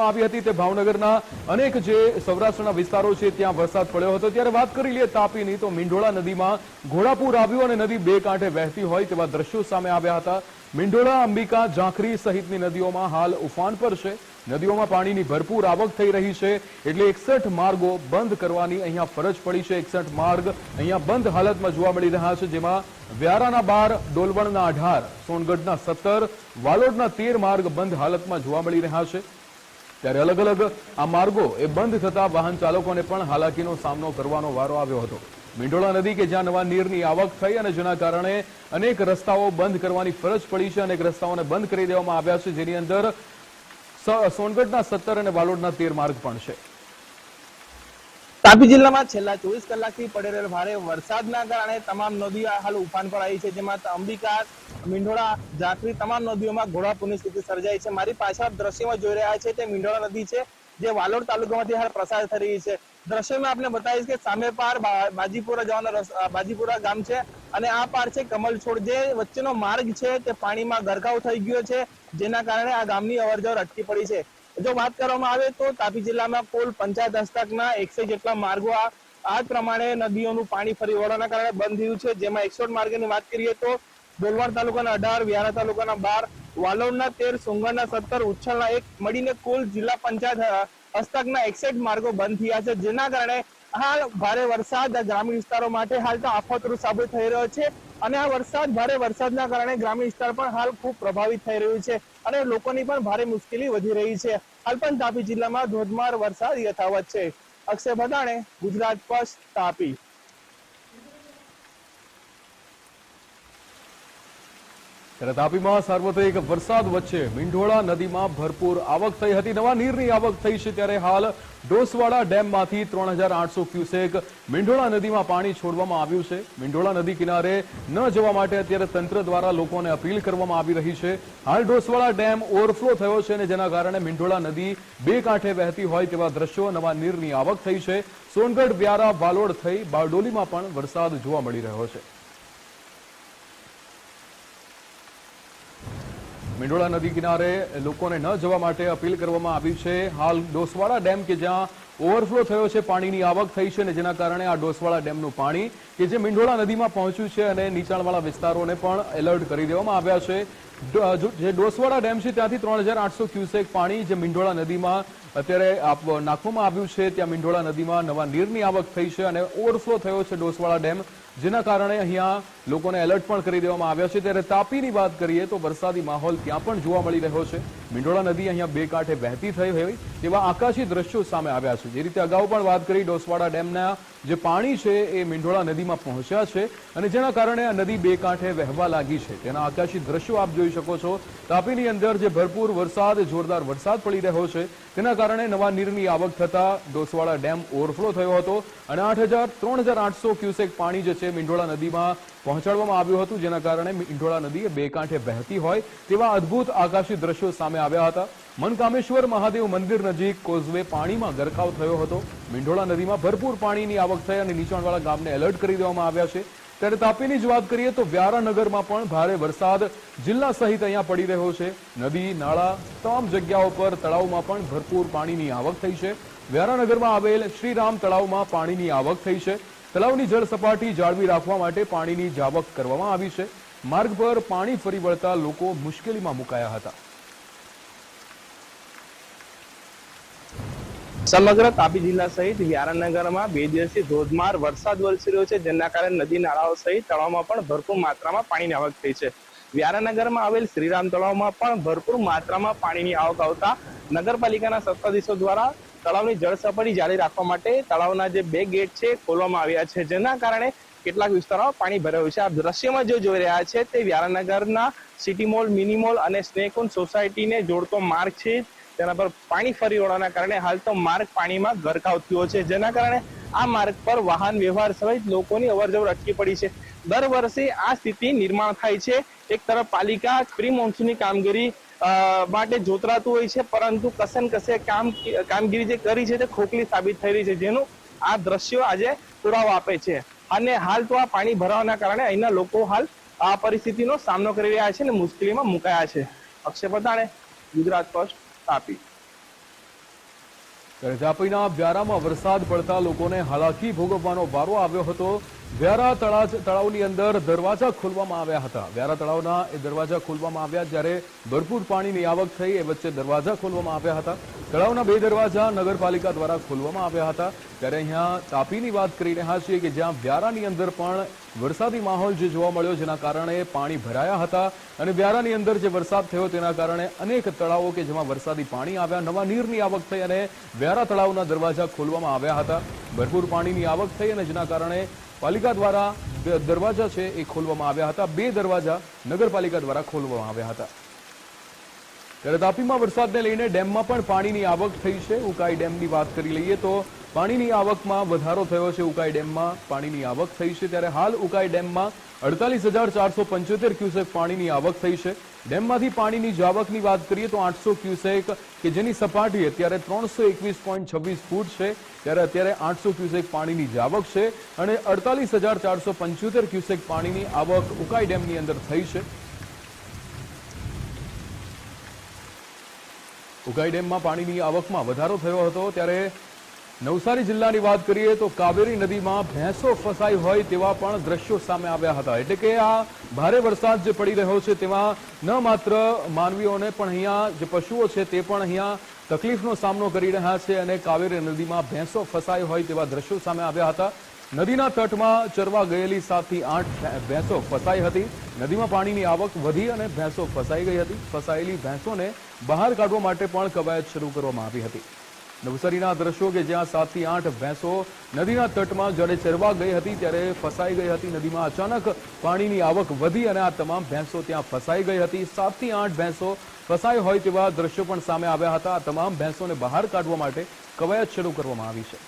આવી હતી તે ભાવનગરના અનેક જે સૌરાષ્ટ્રના વિસ્તારો છે, ત્યાં વરસાદ પડ્યો હતો. ત્યારે વાત કરી લઈએ તાપીની, તો મીંઢોળા નદીમાં ઘોડાપૂર આવ્યું અને નદી બે કાંઠે વહેતી હોય તેવા દ્રશ્યો સામે આવ્યા હતા. મીંઢોળા, અંબિકા, ઝાંખરી સહિતની નદીઓમાં હાલ ઉફાન પર છે. નદીઓમાં પાણીની ભરપૂર આવક થઈ રહી છે, એટલે એકસઠ માર્ગો બંધ કરવાની અહીંયા ફરજ પડી છે. એકસઠ માર્ગ અહીંયા બંધ હાલતમાં જોવા મળી રહ્યા છે, જેમાં વ્યારાના બાર, ડોલવણના અઢાર, સોનગઢના સત્તર, વાલોડના તેર માર્ગ બંધ હાલતમાં જોવા મળી રહ્યા છે. ત્યારે અલગ અલગ આ માર્ગો એ બંધ થતા વાહન ચાલકોને પણ હાલાકીનો સામનો કરવાનો વારો આવ્યો હતો. મીંઢોળા નદી કે જ્યાં નવા નીરની આવક થઈ અને જેના કારણે અનેક રસ્તાઓ બંધ કરવાની ફરજ પડી છે અનેક રસ્તાઓને બંધ કરી દેવામાં આવ્યા છે, જેની અંદર સોનગઢના સત્તર અને વાલોડના તેર માર્ગ પણ છે. તાપી જિલ્લામાં છેલ્લા ચોવીસ કલાકથી પડી રહેલ ભારે વરસાદના કારણે તમામ નદીઓ હાલ ઉફાન પર આવી છે, જેમાં અંબિકા, મીંઢોળા, ઝાંખરી તમામ નદીઓમાં ઘોડાપૂરની સ્થિતિ સર્જાઈ છે. મારી પાછળ દ્રશ્યમાં જોઈ રહ્યા છે તે મીંઢોળા નદી છે, જે વાલોડ તાલુકામાંથી હાલ પ્રસાર થઈ રહી છે. દ્રશ્યમાં આપણે બતાવીશ કે સામે પાર બાજીપુરા જવાનો બાજીપુરા ગામ છે અને આ પાર છે કમલ છોડ, જે વચ્ચેનો માર્ગ છે તે પાણીમાં ગરકાવ થઈ ગયો છે, જેના કારણે આ ગામની અવરજવર અટકી પડી છે. જો વાત કરવામાં આવે તો તાપી જિલ્લામાં કુલ પંચાયત હસ્તકના એકસો જેટલા માર્ગો આ પ્રમાણે નદીઓનું પાણી ફરી વળવાના કારણે બંધ થયું છે. જેમાં એકસો માર્ગની વાત કરીએ તો ડોલવણ તાલુકાના અઢાર, વ્યારા તાલુકાના બાર વાલોડના તેર, સુંગરના સત્તર ઉચ્છલના એક મળીને કુલ જિલ્લા પંચાયત હસ્તકના એકસઠ માર્ગો બંધ થયા છે. જેના કારણે હાલ ભારે વરસાદ ગ્રામીણ વિસ્તારો માટે હાલ તો આફતરૂપ સાબિત થઈ રહ્યો છે અને આ વરસાદ, ભારે વરસાદના કારણે ગ્રામીણ વિસ્તાર પણ હાલ ખૂબ પ્રભાવિત થઈ રહ્યું છે અને લોકોની પણ ભારે મુશ્કેલી વધી રહી છે. હાલ પણ તાપી જિલ્લામાં ધોધમાર વરસાદ યથાવત છે. અક્ષય ભદાણે ગુજરાત ફર્સ્ટ તાપી. ત્યારે તાપીમાં સાર્વત્રિક વરસાદ વચ્ચે મીંઢોળા નદીમાં ભરપૂર આવક થઈ હતી. નવા નીરની આવક થઈ છે ત્યારે હાલ ડોસવાડા ડેમમાંથી ત્રણ હજાર આઠસો ક્યુસેક મીંઢોળા નદીમાં પાણી છોડવામાં આવ્યું છે. મીંઢોળા નદી કિનારે ન જવા માટે અત્યારે તંત્ર દ્વારા લોકોને અપીલ કરવામાં આવી રહી છે. હાલ ડોસવાડા ડેમ ઓવરફ્લો થયો છે અને જેના કારણે મીંઢોળા નદી બે કાંઠે વહેતી હોય તેવા દ્રશ્યો નવા નીરની આવક થઈ છે. સોનગઢ વ્યારા વાલોડ થઈ બારડોલીમાં પણ વરસાદ જોવા મળી રહ્યો છે. મીંઢોળા નદી કિનારે લોકોને ન જવા માટે અપીલ કરવામાં આવી છે. હાલ ડોસવાડા ડેમ કે જ્યાં ઓવરફ્લો થયો છે, પાણીની આવક થઈ છે અને જેના કારણે આ ડોસવાડા ડેમનું પાણી કે જે મીંઢોળા નદીમાં પહોંચ્યું છે અને નીચાણવાળા વિસ્તારોને પણ એલર્ટ કરી દેવામાં આવ્યા છે. જે ડોસવાડા ડેમ છે, ત્યાંથી ત્રણ હજાર આઠસો ક્યુસેક પાણી જે મીંઢોળા નદીમાં અત્યારે નાખવામાં આવ્યું છે. ત્યાં મીંઢોળા નદીમાં નવા નીરની આવક થઈ છે અને ઓવરફ્લો થયો છે ડોસવાડા ડેમ. જેના કારણે અહીંયા લોકોને એલર્ટ પણ કરી દેવામાં આવ્યા છે. ત્યારે તાપીની વાત કરીએ તો વરસાદી માહોલ ત્યાં પણ જોવા મળી રહ્યો છે. મીંડોળા નદી અહીંયા બે કાંઠે વહેતી થઈ હોય તેવા આકાશી દ્રશ્યો સામે આવ્યા છે. જે રીતે અગાઉ પણ વાત કરી, ડોસવાડા ડેમના જે પાણી છે એ મીંઢોળા નદીમાં પહોંચ્યા છે અને જેના કારણે આ નદી બે કાંઠે વહેવા લાગી છે. તેના આકાશી દ્રશ્યો આપ જોઈ શકો છો. તાપીની અંદર જે ભરપૂર વરસાદ, જોરદાર વરસાદ પડી રહ્યો છે, તેના કારણે નવા નીરની આવક થતા ડોસવાડા ડેમ ઓવરફ્લો થયો હતો અને આઠ હજાર ત્રણ હજાર આઠસો ક્યુસેક પાણી જે છે મીંઢોળા નદીમાં પહોંચાડવામાં આવ્યું હતું, જેના કારણે મીંઢોળા નદી બે કાંઠે વહેતી હોય તેવા અદ્ભુત આકાશી દ્રશ્યો સામે આવ્યા હતા. મનકામેશ્વર મહાદેવ મંદિર નજીક કોઝવે પાણીમાં ગરકાવ થયો હતો. મીંઢોળા નદીમાં ભરપૂર પાણીની આવક થઈ અને નીચાણવાળા ગામને એલર્ટ કરી દેવામાં આવ્યા છે. ત્યારે તાપીની જ વાત કરીએ તો વ્યારાનગરમાં પણ ભારે વરસાદ જિલ્લા સહિત અહીંયા પડી રહ્યો છે. નદી, નાળા, તમામ જગ્યાઓ પર તળાવમાં પણ ભરપૂર પાણીની આવક થઈ છે. વ્યારાનગરમાં આવેલ શ્રીરામ તળાવમાં પાણીની આવક થઈ છે. તળાવની જળ સપાટી જાળવી રાખવા માટે પાણીની જાવક કરવામાં આવી છે. માર્ગ પર પાણી ફરી વળતા લોકો મુશ્કેલીમાં મુકાયા હતા. સમગ્ર તાપી જિલ્લા સહિત વ્યારાનગરમાં બે દિવસથી ધોધમાર વરસાદ વરસી રહ્યો છે, જેના કારણે નદી નાળાઓ સહિત તળાવમાં પણ ભરપૂર માત્રામાં પાણીની આવક થઈ છે. વ્યારાનગરમાં આવેલ શ્રીરામ તળાવમાં પણ ભરપૂર માત્રામાં પાણીની આવક આવતા નગરપાલિકાના સત્તાધીશો દ્વારા તળાવની જળ સપાટી જાળવી રાખવા માટે તળાવના જે બે ગેટ છે ખોલવામાં આવ્યા છે, જેના કારણે કેટલાક વિસ્તારોમાં પાણી ભરાયું છે. આ દ્રશ્યમાં જે જોઈ રહ્યા છે તે વ્યારાનગરના સિટી મોલ, મિની મોલ અને સ્નેકોન સોસાયટીને જોડતો માર્ગ છે. તેના પર પાણી ફરી વળવાના કારણે હાલ તો માર્ગ પાણીમાં ગરકાવ થયો છે, જેના કારણે આ માર્ગ પર વાહન વ્યવહાર સહિત લોકોની અવરજવર અટકી પડી છે. દર વર્ષે આ સ્થિતિ નિર્માણ થાય છે. એક તરફ પાલિકા પ્રી મોન્સૂનની કામગીરી માટે જોતરાતું હોય છે, પરંતુ કસન કસે કામ, કામગીરી જે કરી છે તે ખોખલી સાબિત થઈ રહી છે, જેનું આ દ્રશ્યો આજે પુરાવો આપે છે. અને હાલ તો આ પાણી ભરાવાના કારણે અહીંના લોકો હાલ આ પરિસ્થિતિનો સામનો કરી રહ્યા છે અને મુશ્કેલીમાં મુકાયા છે. અક્ષય પતાણે ગુજરાત ફર્સ્ટ, તાપી. તાપીના વ્યારામાં વરસાદ પડતા લોકોને હાલાકી ભોગવવાનો વારો આવ્યો હતો. વ્યારા તળાવ તળાવની અંદર દરવાજા ખોલવામાં આવ્યા હતા. વ્યારા તળાવના એ દરવાજા ખોલવામાં આવ્યા જ્યારે ભરપૂર પાણીની આવક થઈ એ વચ્ચે દરવાજા ખોલવામાં આવ્યા હતા. તળાવના બે દરવાજા નગરપાલિકા દ્વારા ખોલવામાં આવ્યા હતા. ત્યારે અહીંયા તાપીની વાત કરી રહ્યા છીએ કે જ્યાં વ્યારાની અંદર પણ વરસાદી માહોલ જે જોવા મળ્યો જેના કારણે પાણી ભરાયા હતા અને વ્યારાની અંદર જે વરસાદ થયો તેના કારણે અનેક તળાવો કે જેમાં વરસાદી પાણી આવ્યા, નવા નીરની આવક થઈ અને વ્યારા તળાવના દરવાજા ખોલવામાં આવ્યા હતા. ભરપૂર પાણીની આવક થઈ અને જેના કારણે પાલિકા દ્વારા દરવાજા છે એ ખોલવામાં આવ્યા હતા. બે દરવાજા નગરપાલિકા દ્વારા ખોલવામાં આવ્યા હતા. ત્યારે તાપીમાં વરસાદને લઈને ડેમમાં પણ પાણીની આવક થઈ છે. ઉકાઈ ડેમની વાત કરી લઈએ તો પાણીની આવકમાં વધારો થયો છે. ઉકાઈ ડેમમાં પાણીની આવક થઈ છે. ત્યારે હાલ ઉકાઈ ડેમમાં અડતાલીસ હજાર ચારસો પંચોતેર ક્યુસેક પાણીની આવક થઈ છે. ડેમમાંથી પાણીની જાવકની વાત કરીએ તો આઠસો ક્યુસેક કે જેની સપાટી અત્યારે ત્રણસો એકવીસ પોઈન્ટ છવ્વીસ ફૂટ છે, ત્યારે અત્યારે આઠસો ક્યુસેક પાણીની જાવક છે અને અડતાલીસ હજાર ચારસો પંચોતેર ક્યુસેક પાણીની આવક ઉકાઈ ડેમની અંદર થઈ છે. ઉકાઈ ડેમમાં પાણીની આવકમાં વધારો થયો હતો, ત્યારે નવસારી જિલ્લાની વાત કરીએ તો કાવેરી નદીમાં ભેંસો ફસાઈ હોય તેવા પણ દ્રશ્યો સામે આવ્યા હતા. એટલે કે આ ભારે વરસાદ જે પડી રહ્યો છે તેમાં ન માત્ર માનવીઓને પણ અહીંયા જે પશુઓ છે તે પણ અહીંયા તકલીફનો સામનો કરી રહ્યા છે અને કાવેરી નદીમાં ભેંસો ફસાઈ હોય તેવા દ્રશ્યો સામે આવ્યા હતા. નદીના તટમાં ચરવા ગયેલી સાતથી આઠ ભેંસો ફસાઈ હતી. નદીમાં પાણીની આવક વધી અને ભેંસો ફસાઈ ગઈ હતી. ફસાયેલી ભેંસોને બહાર કાઢવા માટે પણ કવાયત શરૂ કરવામાં આવી હતી. નવસારીના દ્રશ્યો કે જ્યાં સાતથી આઠ ભેંસો નદીના તટમાં જડે ચરવા ગઈ હતી ત્યારે ફસાઈ ગઈ હતી નદીમાં અચાનક પાણીની આવક વધી અને આ તમામ ભેંસો ત્યાં ફસાઈ ગઈ હતી. સાતથી આઠ ભેંસો ફસાઈ હોય તેવા દ્રશ્યો પણ સામે આવ્યા હતા. આ તમામ ભેંસોને બહાર કાઢવા માટે કવાયત શરૂ કરવામાં આવી છે.